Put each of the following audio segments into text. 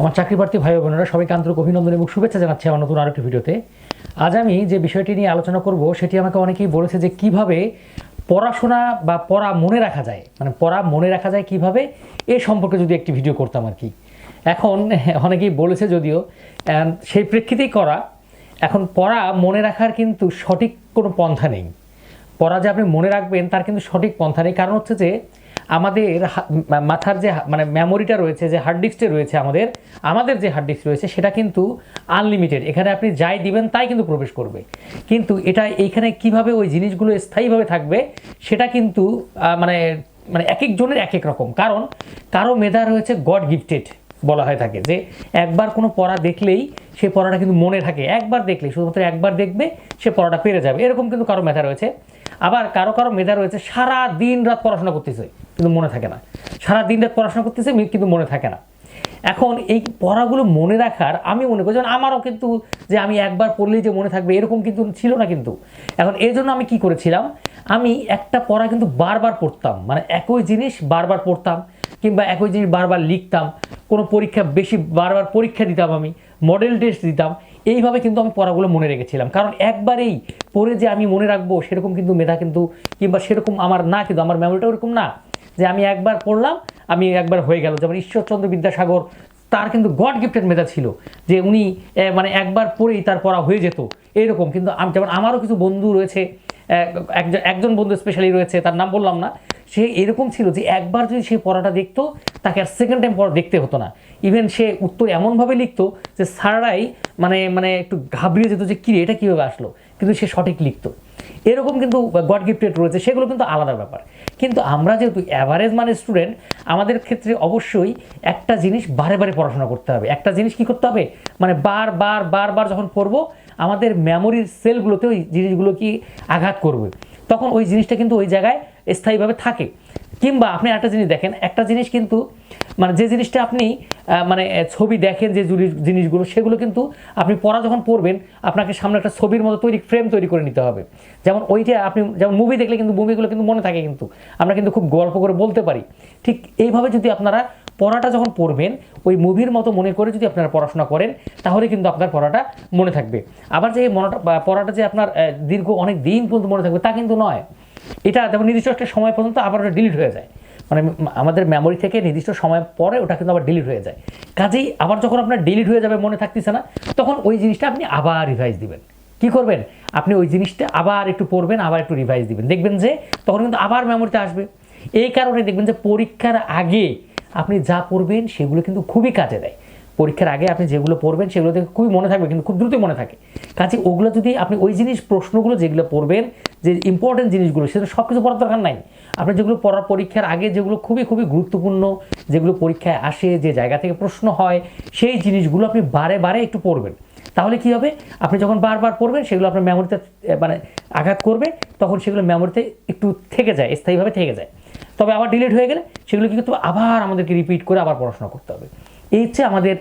আমার চাকরি প্রার্থী ভাই বোনেরা, সবাইকে আন্তরিক অভিনন্দন এবং শুভেচ্ছা জানাচ্ছি আমার নতুন আরেকটি ভিডিওতে। আজ আমি যে বিষয়টি নিয়ে আলোচনা করব, সেটি আমাকে অনেকেই বলেছে যে কীভাবে পড়াশোনা বা পড়া মনে রাখা যায়। মানে পড়া মনে রাখা যায় কীভাবে, এ সম্পর্কে যদি একটি ভিডিও করতাম আর কি। এখন অনেকেই বলেছে যদিও সেই প্রেক্ষিতেই করা, এখন পড়া মনে রাখার কিন্তু সঠিক কোনো পন্থা নেই। পড়া যে আপনি মনে রাখবেন, তার কিন্তু সঠিক পন্থা নেই। কারণ হচ্ছে যে আমাদের মাথার যে মানে মেমোরিটা রয়েছে, যে হার্ড ডিস্কটা রয়েছে আমাদের আমাদের যে হার্ড ডিস্ক রয়েছে, সেটা কিন্তু আনলিমিটেড এখানে আপনি যাই দিবেন, তাই কিন্তু প্রবেশ করবে। কিন্তু এটা এইখানে কীভাবে ওই জিনিসগুলো স্থায়ীভাবে থাকবে, সেটা কিন্তু মানে মানে এক একজনের এক এক রকম। কারণ কারও মেধা রয়েছে গড গিফটেড বলা হয়ে থাকে, যে একবার কোনো পড়া দেখলেই সে পড়াটা কিন্তু মনে থাকে। একবার দেখলে শুধুমাত্র একবার দেখবে, সে পড়াটা পেরে যাবে। এরকম কিন্তু কারও মেধা রয়েছে। আবার কারও কারও মেধা রয়েছে, সারা দিন রাত পড়াশোনা করতেছে। কিন্তু মনে থাকে না। সারা দিন রাত পড়াশোনা করতেছে কিন্তু মনে থাকে না। এখন এই পড়াগুলো মনে রাখার আমি মনে করি, যেমন আমারও কিন্তু যে আমি একবার পড়লেই যে মনে থাকবে, এরকম কিন্তু ছিল না কিন্তু। এখন এই জন্য আমি কি করেছিলাম, আমি একটা পড়া কিন্তু বারবার পড়তাম। মানে একই জিনিস বারবার পড়তাম, কিংবা একই জিনিস বারবার লিখতাম, কোনো পরীক্ষা বেশি বারবার পরীক্ষা দিতাম আমি মডেল টেস্ট দিতাম, এইভাবে কিন্তু আমি পড়াগুলো মনে রেখেছিলাম। কারণ একবারেই পড়ে যে আমি মনে রাখব, সেরকম কিন্তু মেধা কিন্তু, কিংবা সেরকম আমার না কিন্তু, আমার মেমোরিটা ওরকম না। যে আমি একবার পড়লাম, আমি একবার হয়ে গেল। যেমন ঈশ্বরচন্দ্র বিদ্যাসাগর, তার কিন্তু গড গিফটেড মেধা ছিল যে উনি মানে একবার পড়েই তার পড়া হয়ে যেত। এইরকম কিন্তু যেমন আমারও কিছু বন্ধু রয়েছে একজন বন্ধু স্পেশালি রয়েছে, তার নাম বললাম না, সে এরকম ছিল যে একবার যদি সে পড়াটা দেখতো, তাকে আর সেকেন্ড টাইম পড়া দেখতে হতো না। ইভেন সে উত্তর এমনভাবে লিখতো যে, স্যাররাই মানে মানে একটু ঘাবড়িয়ে যেত যে কী এটা কীভাবে আসলো? কিন্তু সে সঠিক লিখতো। এরকম কিন্তু গড গিফটেড রয়েছে, সেগুলো কিন্তু আলাদা ব্যাপার। কিন্তু আমরা যেহেতু অ্যাভারেজ মানে স্টুডেন্ট আমাদের ক্ষেত্রে অবশ্যই একটা জিনিস বারে বারে পড়াশোনা করতে হবে। একটা জিনিস কি করতে হবে? মানে বার বার বার বার যখন পড়ব, আমাদের মেমোরির সেলগুলোতে ওই জিনিসগুলো কি আঘাত করবে? তখন ওই জিনিসটা কিন্তু ওই জায়গায় স্থায়ীভাবে থাকে। কিংবা আপনি একটা জিনিস দেখেন, একটা জিনিস কিন্তু মানে যে জিনিসটা আপনি মানে ছবি দেখেন, যে জিনিসগুলো, সেগুলো কিন্তু আপনি পড়া যখন পড়বেন, আপনাকে সামনে একটা ছবির মতো তৈরি ফ্রেম তৈরি করে নিতে হবে। যেমন ওইটা আপনি, যেমন মুভি দেখলে কিন্তু মুভিগুলো কিন্তু মনে থাকে কিন্তু। আমরা কিন্তু খুব গল্প করে বলতে পারি। ঠিক এইভাবে যদি আপনারা পড়াটা যখন পড়বেন, ওই মুভির মতো মনে করে যদি আপনারা পড়াশোনা করেন, তাহলে কিন্তু আপনার পড়াটা মনে থাকবে। আবার যে মনটা পড়াটা যে আপনার দীর্ঘ অনেক দিন পর্যন্ত মনে থাকবে, তা কিন্তু নয়। এটা যেমন নির্দিষ্ট একটা সময় পর্যন্ত আবার ডিলিট হয়ে যায়। মানে আমাদের মেমোরি থেকে নির্দিষ্ট সময় পরে ওটা কিন্তু আবার ডিলিট হয়ে যায়। কাজেই আবার যখন আপনার ডিলিট হয়ে যাবে, মনে থাকতেছে না, তখন ওই জিনিসটা আপনি আবার রিভাইজ দিবেন। কি করবেন? আপনি ওই জিনিসটা আবার একটু পড়বেন, আবার একটু রিভাইজ দিবেন। দেখবেন যে তখন কিন্তু আবার মেমোরিতে আসবে। এই কারণে দেখবেন যে পরীক্ষার আগে আপনি যা পড়বেন, সেগুলো কিন্তু খুবই কাজে দেয়। পরীক্ষার আগে আপনি যেগুলো পড়বেন সেগুলো থেকে খুবই মনে থাকবে, কিন্তু খুব দ্রুত মনে থাকে। কাজে ওগুলো যদি আপনি ওই জিনিস প্রশ্নগুলো যেগুলো পড়বেন, যে ইম্পর্টেন্ট জিনিসগুলো সেটা সব কিছু পড়ার দরকার নাই। আপনি যেগুলো পড়ার পরীক্ষার আগে যেগুলো খুবই খুবই গুরুত্বপূর্ণ, যেগুলো পরীক্ষায় আসে, যে জায়গা থেকে প্রশ্ন হয়, সেই জিনিসগুলো আপনি বারে বারে একটু পড়বেন। তাহলে কি হবে? আপনি যখন বারবার পড়বেন, সেগুলো আপনার মেমোরিতে মানে আঘাত করবে, তখন সেগুলো মেমোরিতে একটু থেকে যায়, স্থায়ীভাবে থেকে যায়। তবে আবার ডিলিট হয়ে গেলে সেগুলো কি করতে হবে আবার আমাদেরকে রিপিট করে আবার পড়াশোনা করতে হবে। এই হচ্ছে আমাদের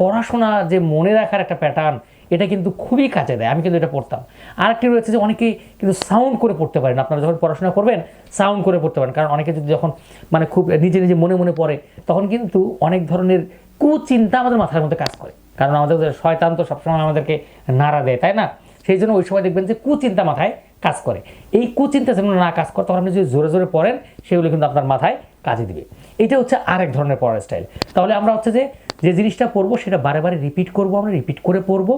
পড়াশোনা যে মনে রাখার একটা প্যাটার্ন এটা কিন্তু খুবই কাজে দেয়। আমি কিন্তু এটা পড়তাম। আরেকটি রয়েছে যে অনেকে কিন্তু সাউন্ড করে পড়তে পারেন। আপনারা যখন পড়াশোনা করবেন সাউন্ড করে পড়তে পারেন। কারণ অনেকে যদি যখন মানে খুব নিজে নিজে মনে মনে পড়ে, তখন কিন্তু অনেক ধরনের কুচিন্তা আমাদের মাথার মধ্যে কাজ করে। কারণ আমাদের শয়তান তো সবসময় আমাদেরকে নাড়া দেয়, তাই না? সেই জন্য ওই সময় দেখবেন যে কুচিন্তা মাথায় কাজ করে। এই কুচিন্তা যেন না কাজ করে, তখন আপনি যদি জোরে জোরে পড়েন, সেগুলো কিন্তু আপনার মাথায় কাজে দিবে। এটা হচ্ছে আরেক ধরনের পড়ার স্টাইল তাহলে আমরা হচ্ছে যে যে জিনিসটা পড়ব সেটা বারে বারে রিপিট করব আমরা রিপিট করে পড়ব।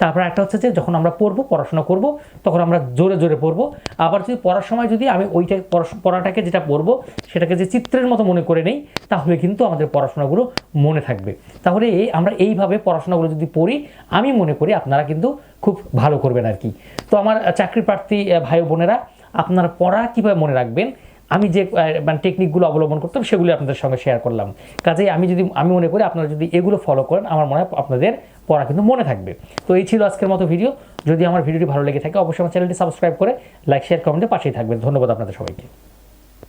তারপর একটা হচ্ছে যে, যখন আমরা পড়ব, পড়াশোনা করব, তখন আমরা জোরে জোরে পড়ব। আবার যদি পড়ার সময় যদি আমি ওইটা পড়াটাকে যেটা পড়ব, সেটাকে যে চিত্রের মতো মনে করে নেই, তাহলে কিন্তু আমাদের পড়াশোনাগুলো মনে থাকবে। তাহলে এই, আমরা এইভাবে পড়াশোনাগুলো যদি পড়ি, আমি মনে করি আপনারা কিন্তু খুব ভালো করবেন আর কি। তো আমার চাকরি প্রার্থী ভাই বোনেরা, আপনারা পড়া কীভাবে মনে রাখবেন আমি যে মানে টেকনিকগুলো অবলম্বন করতাম, সেগুলি আপনাদের সঙ্গে শেয়ার করলাম। কাজেই আমি যদি, আমি মনে করি আপনারা যদি এগুলো ফলো করেন, আমার মনে হয় আপনাদের পড়া কিন্তু মনে থাকবে। তো এই ছিল আজকের মতো ভিডিও যদি আমার ভিডিওটি ভালো লেগে থাকে, অবশ্যই আমার চ্যানেলটি সাবস্ক্রাইব করে লাইক শেয়ার কমেন্টে পাশেই থাকবেন। ধন্যবাদ আপনাদের সবাইকে।